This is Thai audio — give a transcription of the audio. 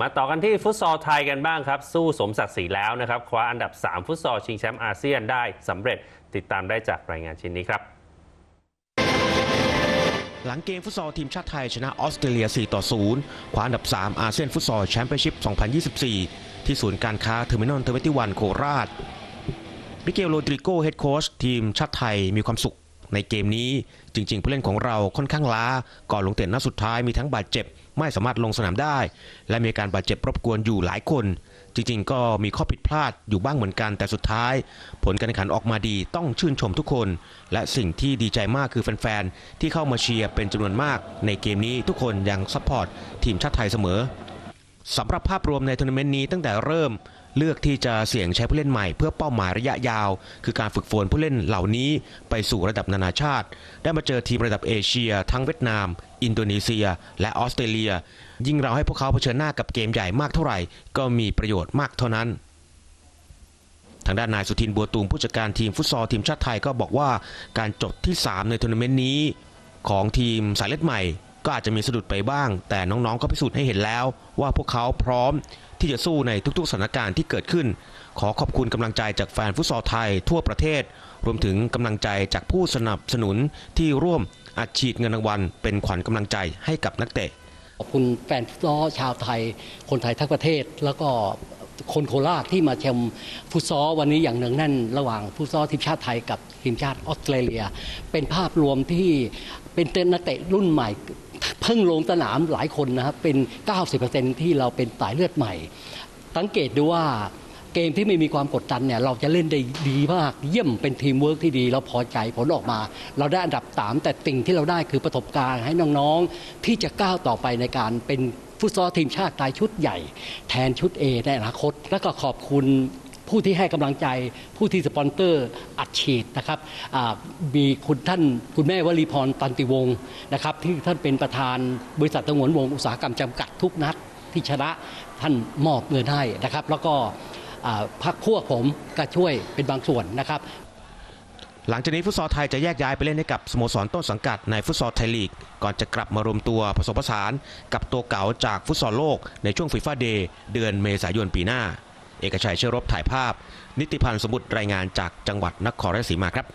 มาต่อกันที่ฟุตซอลไทยกันบ้างครับ สู้สมศักดิ์ศรีแล้วนะครับ คว้าอันดับ 3 ฟุตซอลชิงแชมป์อาเซียนได้สำเร็จติดตามได้จากรายงานชิ้นนี้ครับหลังเกมฟุตซอลทีมชาติไทยชนะออสเตรเลีย 4 ต่อ 0 คว้าอันดับ 3 อาเซียนฟุตซอลแชมเปี้ยนชิพ 2024 ที่ศูนย์การค้าเทอร์มินอลเทเวตี้วันโคราช มิเกลโรดริโกเฮดโค้ชทีมชาติไทยมีความสุข ในเกมนี้ จริง ๆ ผู้เล่นของเราค่อนข้างล้า ก่อนลงเตะนัดสุดท้ายมีทั้งบาดเจ็บ ไม่สามารถลงสนามได้ และมีการบาดเจ็บรบกวนอยู่หลายคน จริง ๆ ก็มีข้อผิดพลาดอยู่บ้างเหมือนกันแต่สุดท้าย ผลการแข่งขันออกมาดีต้องชื่นชมทุกคน และสิ่งที่ดีใจมากคือแฟนๆที่เข้ามาเชียร์เป็นจำนวนมาก ในเกมนี้ทุกคนยังซัพพอร์ตทีมชาติไทยเสมอสำหรับภาพรวมในทัวร์นาเมนต์นี้ตั้งแต่เริ่ม เลือกที่จะเสี่ยงใช้ผู้เล่นใหม่เพื่อเป้าหมายระยะยาว คือการฝึกฝนผู้เล่นเหล่านี้ไปสู่ระดับนานาชาติ ได้มาเจอทีมระดับเอเชีย ทั้งเวียดนาม อินโดนีเซีย และออสเตรเลีย ยิ่งเราให้พวกเขาเผชิญหน้ากับเกมใหญ่มากเท่าไหร่ ก็มีประโยชน์มากเท่านั้นทางด้านนายสุทินบัวตูมผู้จัดการทีมฟุตซอลทีมชาติไทยก็บอกว่าการจบที่ 3 ในทัวร์นาเมนต์นี้ ของทีมสายเลือดใหม่ ก็อาจจะมีสะดุดไปบ้าง แต่น้องๆก็พิสูจน์ให้เห็นแล้ว ว่าพวกเขาพร้อมที่จะสู้ในทุกๆสถานการณ์ที่เกิดขึ้น ขอขอบคุณกำลังใจจากแฟนฟุตซอลไทยทั่วประเทศ รวมถึงกำลังใจจากผู้สนับสนุนที่ร่วมอัดฉีดเงินรางวัลเป็นขวัญกำลังใจให้กับนักเตะขอบคุณแฟนฟุตซอลชาวไทย คนไทยทั้งประเทศแล้วก็คนโคราชที่มาชมฟุตซอลวันนี้อย่างหนึ่งแน่น ระหว่างฟุตซอลทีมชาติไทยกับทีมชาติออสเตรเลีย เป็นภาพรวมที่เป็นเต้นนักเตะรุ่นใหม่ เพิ่งลงสนามหลายคนนะครับเป็น 90%ที่เราเป็นสายเลือดใหม่ สังเกตดูว่าเกมที่ไม่มีความกดดันเนี่ยเราจะเล่นได้ดีมากเยี่ยมเป็นทีมเวิร์กที่ดีเราพอใจผลออกมา เราได้อันดับ 3 แต่สิ่งที่เราได้คือประสบการณ์ให้น้องๆ ที่จะก้าวต่อไปในการเป็นฟุตซอลทีมชาติไทยชุดใหญ่ แทนชุด A ในอนาคต แล้วก็ขอบคุณ ผู้ที่ให้กำลังใจผู้ที่สปอนเซอร์อัดฉีดนะครับมีคุณท่านคุณแม่วลีพรตันติวงศ์นะครับ ที่ท่านเป็นประธานบริษัทตงวนวงอุตสาหกรรมจำกัดทุกนัดที่ชนะท่านมอบเงินให้นะครับ แล้วก็พักพวกผมก็ช่วยเป็นบางส่วนนะครับ หลังจากนี้ฟุตซอลไทยจะแยกย้ายไปเล่นให้กับสโมสรต้นสังกัดในฟุตซอลไทยลีก ก่อนจะกลับมารวมตัวผสมผสานกับตัวเก่าจากฟุตซอลโลกในช่วงฟีฟ่าเดย์เดือนเมษายนปีหน้า เอกชัยเชื้อรบถ่ายภาพ นิติพันธ์สมุทรรายงานจากจังหวัดนครราชสีมาครับ